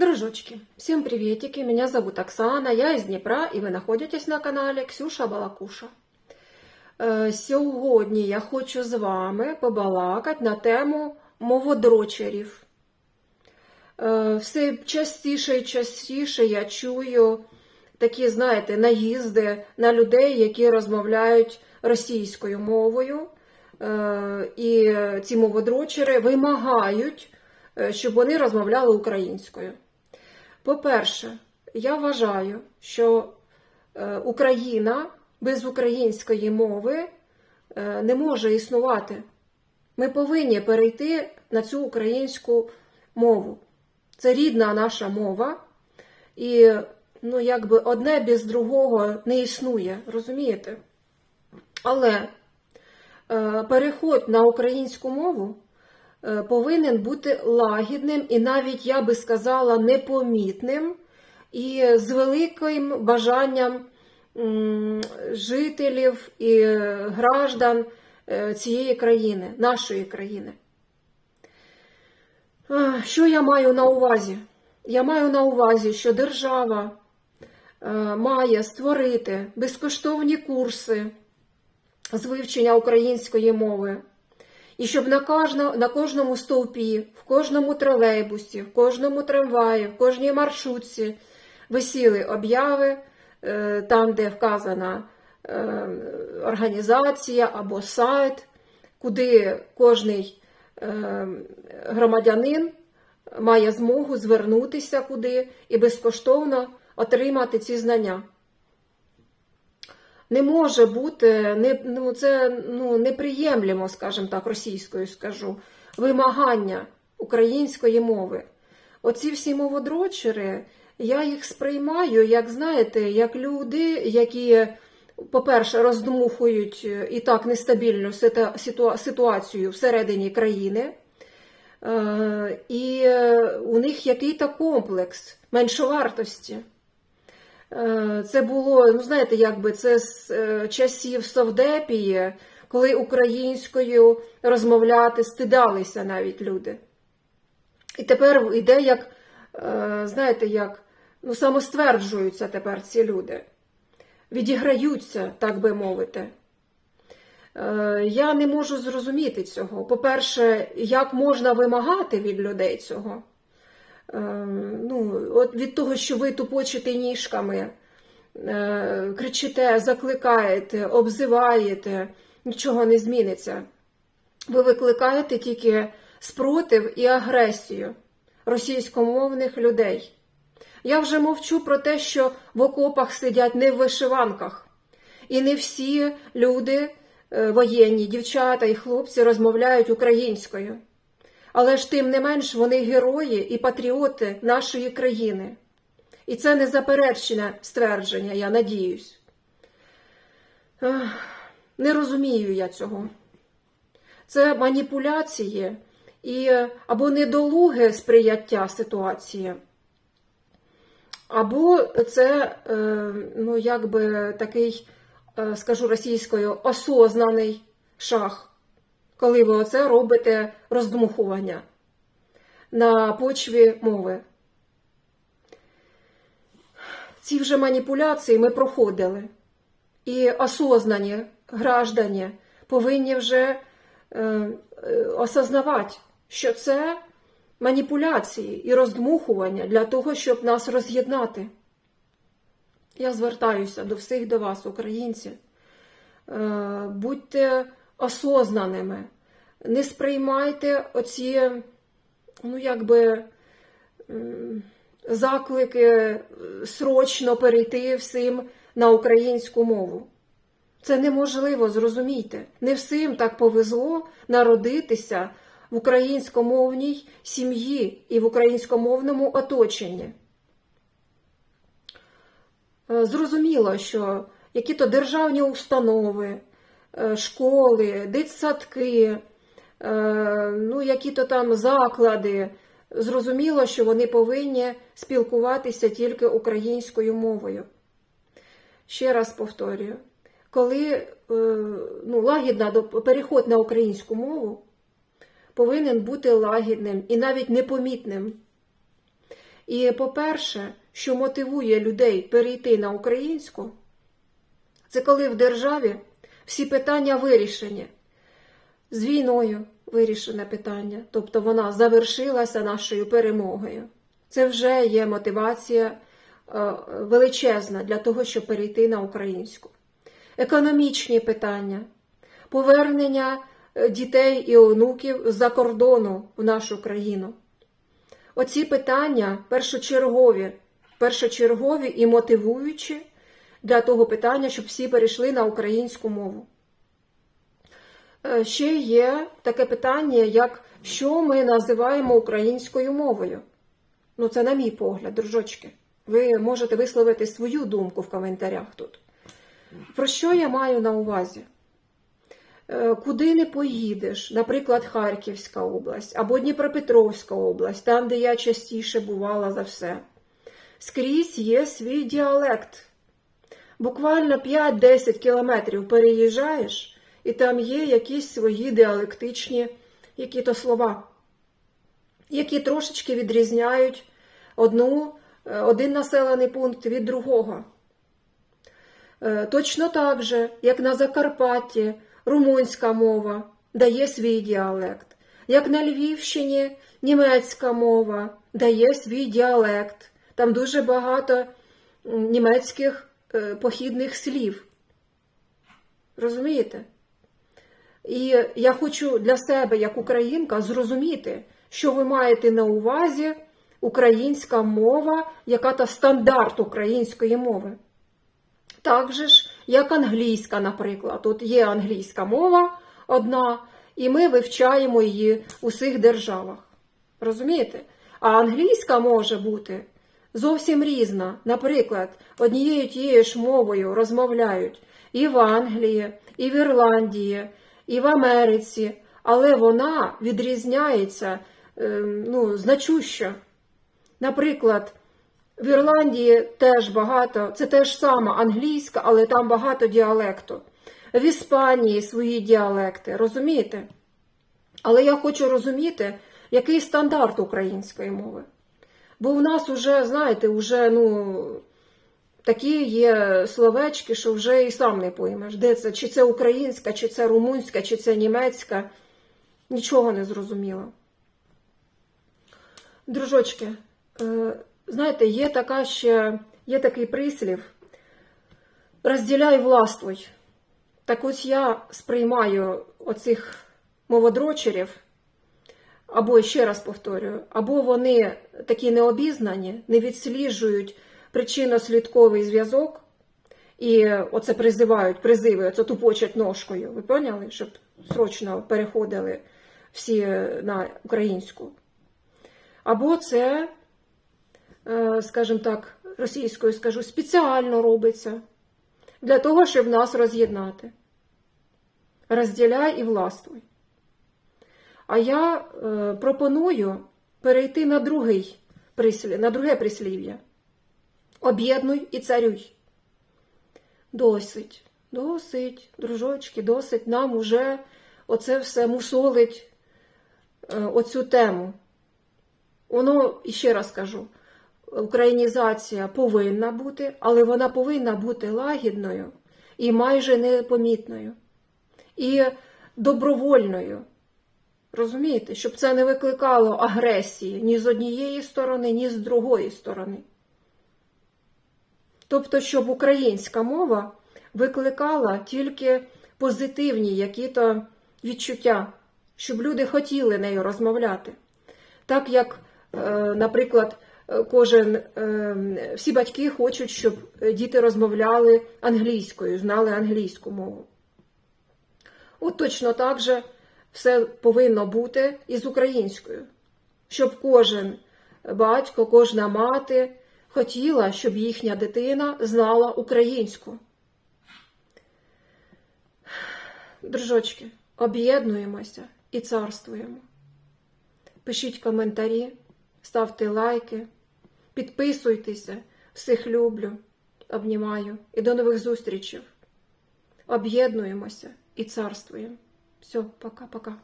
Дружочки, всем приветики, меня зовут Оксана, я из Дніпра і ви знаходитесь на каналі Ксюша Балакуша. Е, Сьогодні я хочу з вами побалакати на тему моводрочерів. Е, Все частіше і частіше я чую такі, знаєте, наїзди на людей, які розмовляють російською мовою. Е, І ці моводрочери вимагають, е, щоб вони розмовляли українською. По-перше, я вважаю, що е, Україна без української мови е, не може існувати. Ми повинні перейти на цю українську мову. Це рідна наша мова, і ну, якби одне без другого не існує, розумієте? Але е, переход на українську мову повинен бути лагідним і навіть, я би сказала, непомітним і з великим бажанням жителів і е, граждан е, цієї країни, нашої країни. Е, Що я маю на увазі? Я маю на увазі, що держава е, має створити безкоштовні курси з вивчення української мови. І щоб на, кожно, на кожному стовпі, в кожному тролейбусі, в кожному трамваї, в кожній маршрутці висіли обяви, е, там, де вказана е, організація або сайт, куди кожний е, громадянин має змогу звернутися куди і безкоштовно отримати ці знання. Не може бути, не, ну, це ну, неприємлемо, скажімо так, російською скажу, вимагання української мови. Оці всі моводрочери, я їх сприймаю, як знаєте, як люди, які, по-перше, роздмухують і так нестабільну ситуацію всередині країни. Е, І у них який-то комплекс меншовартості. Е, Це було, ну знаєте, якби це з е, часів Совдепії, коли українською розмовляти стидалися навіть люди. І тепер йде як, е, знаєте, як ну, самостверджуються тепер ці люди, відіграються, так би мовити. Я не можу зрозуміти цього. По-перше, як можна вимагати від людей цього? Е, ну, от від того, що ви тупочите ніжками, е, кричите, закликаєте, обзиваєте, нічого не зміниться. Ви викликаєте тільки спротив і агресію російськомовних людей. Я вже мовчу про те, що в окопах сидять не в вишиванках, і не всі люди е, воєнні, дівчата і хлопці розмовляють українською. Але ж тим не менш вони герої і патріоти нашої країни. І це не заперечене ствердження, я надіюсь. Не розумію я цього. Це маніпуляції і або недолуге сприяття ситуації, або це, е, ну, якби такий, е, скажу російською, осознаний шах коли ви оце робите роздмухування на почві мови. Ці вже маніпуляції ми проходили. І осознані граждані повинні вже е, е, осознавати, що це маніпуляції і роздмухування для того, щоб нас роз'єднати. Я звертаюся до всіх до вас, українці. Е, будьте осознаними. Не сприймайте оці, ну, якби, заклики е, срочно перейти всім на українську мову. Це неможливо, зрозумійте. Не всім так повезло народитися в українськомовній сім'ї і в українськомовному оточенні. Е, Зрозуміло, що які-то державні установи, школи, дитсадки, е, ну, які-то там заклади. Зрозуміло, що вони повинні спілкуватися тільки українською мовою. Ще раз повторюю, коли е, ну, лагідна переход на українську мову повинен бути лагідним і навіть непомітним. І, по-перше, що мотивує людей перейти на українську, це коли в державі всі питання вирішені. З війною вирішене питання, тобто вона завершилася нашою перемогою. Це вже є мотивація е, величезна для того, щоб перейти на українську. Економічні питання, повернення е, дітей і онуків з-за кордону в нашу країну. Оці питання першочергові, першочергові і мотивуючі для того питання, щоб всі перейшли на українську мову. Е, Ще є таке питання, як що ми називаємо українською мовою. Ну, це на мій погляд, дружочки. Ви можете висловити свою думку в коментарях тут. Про що я маю на увазі? Е, Куди не поїдеш, наприклад, Харківська область або Дніпропетровська область, там, де я частіше бувала за все. Скрізь є свій діалект. Буквально 5-10 кілометрів переїжджаєш, і там є якісь свої діалектичні які-то слова, які трошечки відрізняють одну, е, один населений пункт від другого. Е, Точно так же, як на Закарпатті, румунська мова дає свій діалект, як на Львівщині німецька мова дає свій діалект. Там дуже багато німецьких похідних слів. Розумієте? І я хочу для себе, як українка, зрозуміти, що ви маєте на увазі українська мова, яка та стандарт української мови. Так же ж, як англійська, наприклад. От є англійська мова одна, і ми вивчаємо її в усіх державах. Розумієте? А англійська може бути зовсім різна. Наприклад, однією тією ж мовою розмовляють і в Англії, і в Ірландії, і в Америці, але вона відрізняється ем, ну, значущо. Наприклад, в Ірландії теж багато, це теж сама англійська, але там багато діалекту. В Іспанії свої діалекти, розумієте? Але я хочу розуміти, який стандарт української мови. Бо в нас вже, знаєте, вже, ну, такі є словечки, що вже і сам не поймеш, де це, чи це українська, чи це румунська, чи це німецька. Нічого не зрозуміло. Дружочки, е, знаєте, є така ще, є такий прислів. Розділяй властвуй. Так ось я сприймаю оцих моводрочерів, або ще раз повторюю, або вони такі необізнані, не відсліджують причинно-слідковий зв'язок, і оце призивають, призиви, оце тупочать ножкою. Ви поняли, щоб срочно переходили всі на українську. Або це, е, скажімо так, російською скажу, спеціально робиться для того, щоб нас роз'єднати. Розділяй і властвуй. А я е, пропоную перейти на другий на друге прислів'я. Об'єднуй і царюй. Досить, досить, дружочки, досить нам уже оце все мусолить е, оцю тему. Воно, ще раз кажу, українізація повинна бути, але вона повинна бути лагідною і майже непомітною. І добровольною. Розумієте, щоб це не викликало агресії ні з однієї сторони, ні з другої сторони. Тобто, щоб українська мова викликала тільки позитивні які-то відчуття, щоб люди хотіли нею розмовляти. Так як, е, наприклад, кожен, е, всі батьки хочуть, щоб діти розмовляли англійською, знали англійську мову. От точно так же все повинно бути і з українською, щоб кожен батько, кожна мати хотіла, щоб їхня дитина знала українську. Дружочки, об'єднуємося і царствуємо. Пишіть коментарі, ставте лайки, підписуйтеся, всіх люблю, обнімаю і до нових зустрічей. Об'єднуємося і царствуємо. Все, пока-пока.